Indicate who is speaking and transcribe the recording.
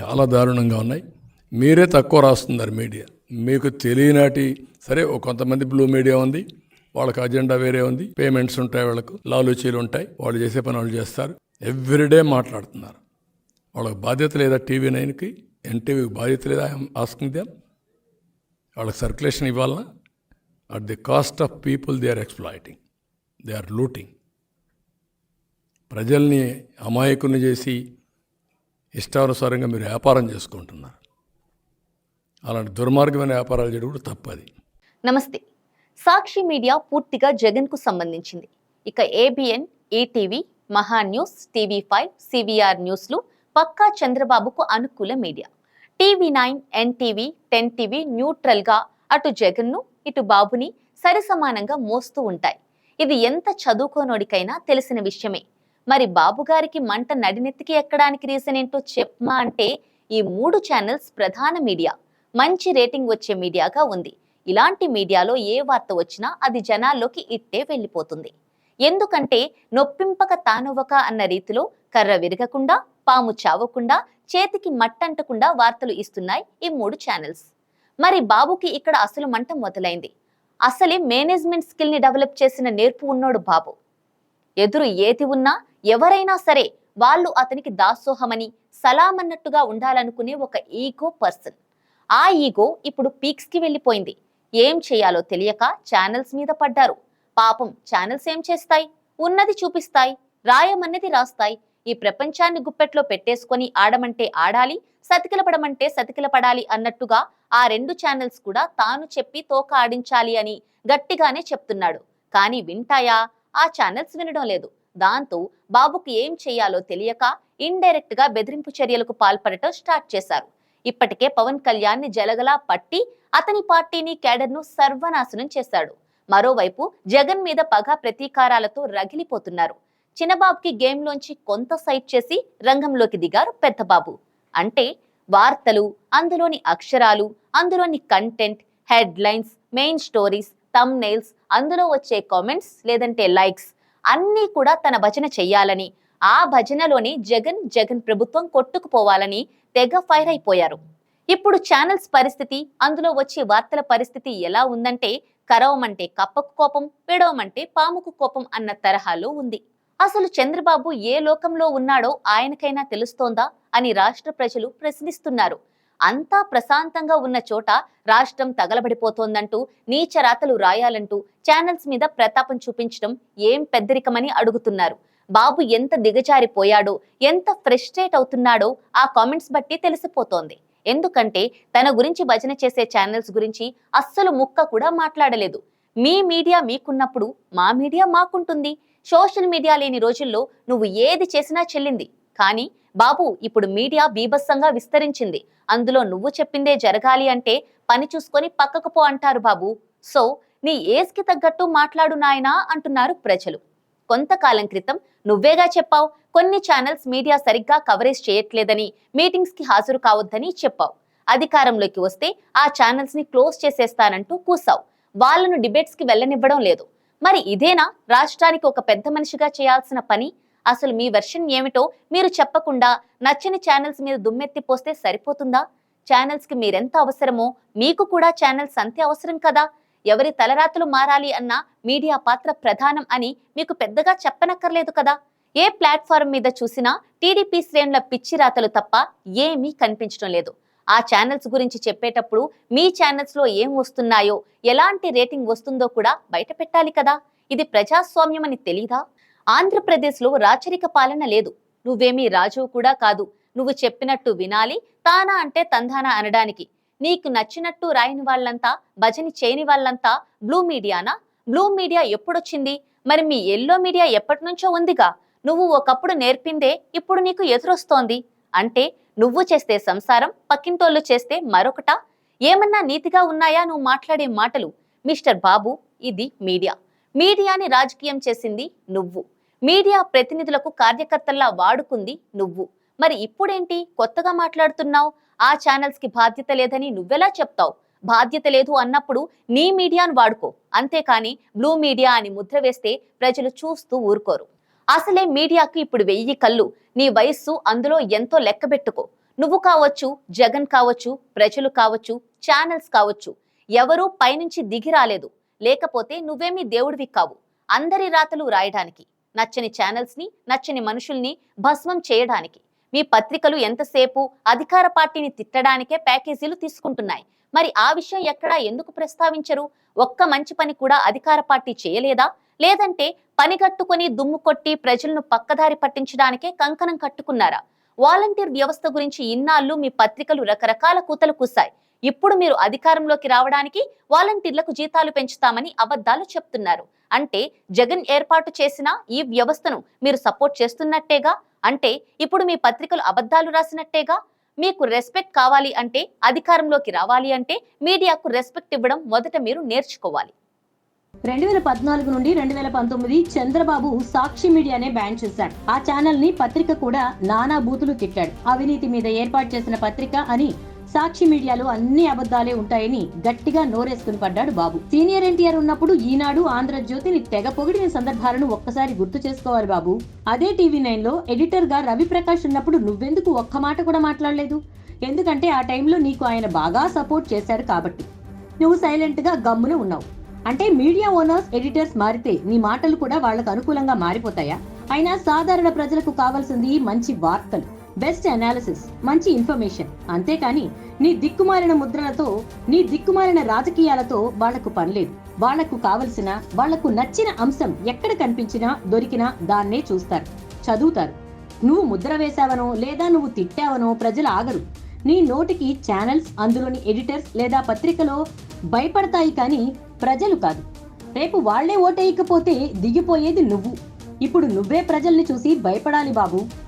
Speaker 1: చాలా దారుణంగా ఉన్నాయి. మీరే తక్కువ రాస్తున్నారు మీడియా. మీకు తెలియనాటి సరే కొంతమంది బ్లూ మీడియా ఉంది వాళ్ళకి అజెండా వేరే ఉంది పేమెంట్స్ ఉంటాయి వాళ్ళకు లాలూచీలు ఉంటాయి వాళ్ళు చేసే పని వాళ్ళు చేస్తారు ఎవ్రీడే మాట్లాడుతున్నారు. వాళ్ళకి బాధ్యత లేదా టీవీ నైన్కి ఎన్టీవీకి బాధ్యత లేదా ఆస్కింగ్ దెమ్ వాళ్ళకి సర్క్యులేషన్ ఇవ్వాలన్నా at the cost of people they are exploiting they are looting. ప్రజల్ని అమాయకుని చేసి ఇష్టానుసారంగా మీరు వ్యాపారం చేసుకుంటున్నారు. అలాంటి దుర్మార్గమైన వ్యాపారాలు చేయడం కూడా తప్పది
Speaker 2: నమస్తే. సాక్షి మీడియా పూర్తిగా జగన్కు సంబంధించింది. ఇక ABN ETV Maha news TV five CVR న్యూస్లు పక్కా చంద్రబాబుకు అనుకూల media. TV nine NTV ten TV న్యూట్రల్గా అటు జగన్ను ఇటు బాబుని సరిసమానంగా మోస్తూ ఉంటాయి. ఇది ఎంత చదువుకోనోడికైనా తెలిసిన విషయమే. మరి బాబుగారికి మంట నడినెత్తికి ఎక్కడానికి రీజన్ ఏంటో చెప్పమా అంటే ఈ మూడు ఛానల్స్ ప్రధాన మీడియా మంచి రేటింగ్ వచ్చే మీడియాగా ఉంది. ఇలాంటి మీడియాలో ఏ వార్త వచ్చినా అది జనాల్లోకి ఇట్టే వెళ్ళిపోతుంది. ఎందుకంటే నొప్పింపక తానొవ్వక అన్న రీతిలో కర్ర విరగకుండా పాము చావకుండా చేతికి మట్టంటకుండా వార్తలు ఇస్తున్నాయి ఈ మూడు ఛానల్స్ మరి బాబుకి ఇక్కడ అసలు మంట మొదలైంది. అసలే మేనేజ్మెంట్ స్కిల్ని డెవలప్ చేసిన నేర్పు ఉన్నోడు బాబు. ఎదురు ఏది ఉన్నా ఎవరైనా సరే వాళ్ళు అతనికి దాసోహమని సలామన్నట్టుగా ఉండాలనుకునే ఒక ఈగో పర్సన్. ఆ ఈగో ఇప్పుడు పీక్స్కి వెళ్ళిపోయింది. ఏం చేయాలో తెలియక ఛానల్స్ మీద పడ్డారు. పాపం ఛానల్స్ ఏం చేస్తాయి? ఉన్నది చూపిస్తాయి. రాయమన్నది రాస్తాయి. ఈ ప్రపంచాన్ని గుప్పెట్లో పెట్టేసుకొని ఆడమంటే ఆడాలి సతికిలపడమంటే సతికిలపడాలి అన్నట్టుగా ఆ రెండు ఛానల్స్ కూడా తాను చెప్పి తోక ఆడించాలి అని గట్టిగానే చెప్తున్నాడు. కానీ వింటాయా? ఆ ఛానల్స్ వినడం లేదు. దాంతో బాబుకు ఏం చేయాలో తెలియక ఇండైరెక్ట్గా బెదిరింపు చర్యలకు పాల్పడటం స్టార్ట్ చేశారు. ఇప్పటికే పవన్ కళ్యాణ్ని జలగలా పట్టి అతని పార్టీని కేడర్ను సర్వనాశనం చేశాడు. మరోవైపు జగన్ మీద పగ ప్రతీకారాలతో రగిలిపోతున్నారు. చిన్నబాబుకి గేమ్లోంచి కొంత సైట్ చేసి రంగంలోకి దిగారు పెద్దబాబు. అంటే వార్తలు అందులోని అక్షరాలు అందులోని content headlines main stories thumbnails అందులో వచ్చే కామెంట్స్ లేదంటే లైక్స్ అన్నీ కూడా తన భజన చెయ్యాలని ఆ భజనలోని జగన్ జగన్ ప్రభుత్వం కొట్టుకుపోవాలని తెగ ఫైర్ అయిపోయారు. ఇప్పుడు ఛానల్స్ పరిస్థితి అందులో వచ్చే వార్తల పరిస్థితి ఎలా ఉందంటే కరవమంటే కప్పకు కోపం విడవమంటే పాముకు కోపం అన్న తరహాలో ఉంది. అసలు చంద్రబాబు ఏ లోకంలో ఉన్నాడో ఆయనకైనా తెలుస్తోందా అని రాష్ట్ర ప్రజలు ప్రశ్నిస్తున్నారు. అంతా ప్రశాంతంగా ఉన్న చోట రాష్ట్రం తగలబడిపోతోందంటూ నీచ రాతలు రాయాలంటూ ఛానల్స్ మీద ప్రతాపం చూపించడం ఏం పెద్దరికమని అడుగుతున్నారు. బాబు ఎంత దిగజారిపోయాడో ఎంత ఫ్రస్ట్రేట్ అవుతున్నాడో ఆ కామెంట్స్ బట్టి తెలిసిపోతోంది. ఎందుకంటే తన గురించి భజన చేసే ఛానల్స్ గురించి అస్సలు ముక్క కూడా మాట్లాడలేదు. మీ మీడియా మీకున్నప్పుడు మా మీడియా మాకుంటుంది. సోషల్ మీడియా లేని రోజుల్లో నువ్వు ఏది చేసినా చెల్లింది. కానీ బాబు ఇప్పుడు మీడియా బీభత్సంగా విస్తరించింది. అందులో నువ్వు చెప్పిందే జరగాలి అంటే పని చూసుకొని పక్కకు పో అంటారు బాబు. సో నీ ఏజ్కి తగ్గట్టు మాట్లాడు నాయనా అంటున్నారు ప్రజలు. కొంతకాలం క్రితం నువ్వేగా చెప్పావు కొన్ని ఛానల్స్ మీడియా సరిగ్గా కవరేజ్ చేయట్లేదని మీటింగ్స్కి హాజరు కావద్దని చెప్పావు. అధికారంలోకి వస్తే ఆ ఛానల్స్ని క్లోజ్ చేసేస్తానంటూ కూసావు. వాళ్ళను డిబేట్స్కి వెళ్ళనివ్వడం లేదు. మరి ఇదేనా? రాష్ట్రానికి ఒక పెద్ద మనిషిగా చేయాల్సిన పని? అసలు మీ వెర్షన్ ఏమిటో మీరు చెప్పకుండా నచ్చని ఛానల్స్ మీద దుమ్మెత్తి పోస్తే సరిపోతుందా? ఛానల్స్కి మీరెంత అవసరమో మీకు కూడా ఛానల్స్ అంతే అవసరం కదా? ఎవరి తలరాతలు మారాలి అన్న మీడియా పాత్ర ప్రధానం అని మీకు పెద్దగా చెప్పనక్కర్లేదు కదా? ఏ ప్లాట్ఫారం మీద చూసినా టీడీపీ శ్రేణుల పిచ్చి రాతలు తప్ప ఏమీ కనిపించడం లేదు. ఆ ఛానల్స్ గురించి చెప్పేటప్పుడు మీ ఛానల్స్లో ఏం వస్తున్నాయో ఎలాంటి రేటింగ్ వస్తుందో కూడా బయట పెట్టాలి కదా? ఇది ప్రజాస్వామ్యం అని తెలీదా? ఆంధ్రప్రదేశ్లో రాచరిక పాలన లేదు. నువ్వేమీ రాజువు కూడా కాదు. నువ్వు చెప్పినట్టు వినాలి తానా అంటే తందానా అనడానికి. నీకు నచ్చినట్టు రాయని వాళ్ళంతా భజని చేయని వాళ్ళంతా బ్లూ మీడియానా? బ్లూ మీడియా ఎప్పుడొచ్చింది? మరి మీ ఎల్లో మీడియా ఎప్పటి నుంచో ఉందిగా. నువ్వు ఒకప్పుడు నేర్పిందే ఇప్పుడు నీకు ఎదురొస్తోంది. అంటే నువ్వు చేస్తే సంసారం పక్కింటోళ్ళు చేస్తే మరొకట? ఏమన్నా నీతిగా ఉన్నాయా నువ్వు మాట్లాడే మాటలు? మిస్టర్ బాబు ఇది మీడియా. మీడియాని రాజకీయం చేసింది నువ్వు. మీడియా ప్రతినిధులకు కార్యకర్తల్లా వాడుకుంది నువ్వు. మరి ఇప్పుడేంటి? కొత్తగా మాట్లాడుతున్నావు. ఆ ఛానల్స్కి బాధ్యత లేదని నువ్వెలా చెప్తావు? బాధ్యత లేదు అన్నప్పుడు నీ మీడియాను వాడుకో. అంతేకాని బ్లూ మీడియా అని ముద్ర వేస్తే ప్రజలు చూస్తూ ఊరుకోరు. అసలే మీడియాకి ఇప్పుడు వెయ్యి కళ్ళు. నీ వయస్సు అందులో ఎంతో లెక్కబెట్టుకో నువ్వు కావచ్చు జగన్ కావచ్చు ప్రజలు కావచ్చు ఛానల్స్ కావచ్చు. ఎవరూ పైనుంచి దిగి రాలేదు. లేకపోతే నువ్వేమీ దేవుడివి కావు. అందరి రాతలు రాయడానికి. నచ్చని ఛానల్స్ని నచ్చని మనుషుల్ని భస్మం చేయడానికి. మీ పత్రికలు ఎంతసేపు అధికార పార్టీని తిట్టడానికే ప్యాకేజీలు తీసుకుంటున్నాయి. మరి ఆ విషయం ఎక్కడా ఎందుకు ప్రస్తావించరు? ఒక్క మంచి పని కూడా అధికార పార్టీ చేయలేదా? లేదంటే పని కట్టుకొని దుమ్ము కొట్టి ప్రజలను పక్కదారి పట్టించడానికే కంకణం కట్టుకున్నారా? వాలంటీర్ వ్యవస్థ గురించి ఇన్నాళ్ళు మీ పత్రికలు రకరకాల కూతలు కూశాయి. ఇప్పుడు మీరు అధికారంలోకి రావడానికి వాలంటీర్లకు జీతాలు పెంచుతామని అబద్ధాలు చెప్తున్నారు. అంటే జగన్ ఏర్పాటు చేసిన ఈ వ్యవస్థను మీరు సపోర్ట్ చేస్తున్నట్టేగా? అంటే ఇప్పుడు మీ పత్రికలు అబద్ధాలు రాసినట్టేగా? మీకు రెస్పెక్ట్ కావాలి అంటే అధికారంలోకి రావాలి అంటే మీడియాకు రెస్పెక్ట్ ఇవ్వడం మొదట మీరు నేర్చుకోవాలి.
Speaker 3: రెండు వేల పద్నాలుగు నుండి రెండు వేల పంతొమ్మిది చంద్రబాబు సాక్షి మీడియానే బ్యాన్ చేశాడు. ఆ ఛానల్ని పత్రిక కూడా నానా బూతులు తిట్టాడు. అవినీతి మీద ఏర్పాటు చేసిన పత్రిక అని సాక్షి మీడియాలో అన్ని అబద్ధాలే ఉంటాయని గట్టిగా నోరేసుకుని పడ్డాడు బాబు. సీనియర్ ఎన్టీఆర్ ఉన్నప్పుడు ఈనాడు ఆంధ్రజ్యోతిని తెగ పొగిడిన సందర్భాలను ఒక్కసారి గుర్తు చేసుకోవాలి బాబు. అదే టీవీ నైన్లో ఎడిటర్గా రవి ప్రకాష్ ఉన్నప్పుడు నువ్వెందుకు ఒక్క మాట కూడా మాట్లాడలేదు? ఎందుకంటే ఆ టైంలో నీకు ఆయన బాగా సపోర్ట్ చేశారు కాబట్టి. నువ్వు సైలెంట్గా గమ్మున ఉన్నావు. అంటే మీడియా ఓనర్స్ ఎడిటర్స్ మారితే నీ మాటలు కూడా వాళ్ళకు అనుకూలంగా మారిపోతాయా? అయినా సాధారణ ప్రజలకు కావాల్సింది మంచి వార్తలు. బెస్ట్ అనాలిసిస్ మంచి ఇన్ఫర్మేషన్ అంతేకాని నీ దిక్కుమారిన ముద్రలతో నీ దిక్కుమారిన రాజకీయాలతో వాళ్ళకు పనిలేదు వాళ్ళకు కావలసిన వాళ్ళకు నచ్చిన అంశం ఎక్కడ కనిపించినా దొరికినా దాన్నే చూస్తారు. చదువుతారు. నువ్వు ముద్ర వేశావనో లేదా నువ్వు తిట్టావనో ప్రజలు ఆగరు. నీ నోటికి ఛానల్స్ అందులోని ఎడిటర్స్ లేదా పత్రికలో భయపడతాయి కానీ ప్రజలు కాదు. రేపు వాళ్ళే ఓటేయకపోతే దిగిపోయేది నువ్వు. ఇప్పుడు నువ్వే ప్రజల్ని చూసి భయపడాలి బాబు.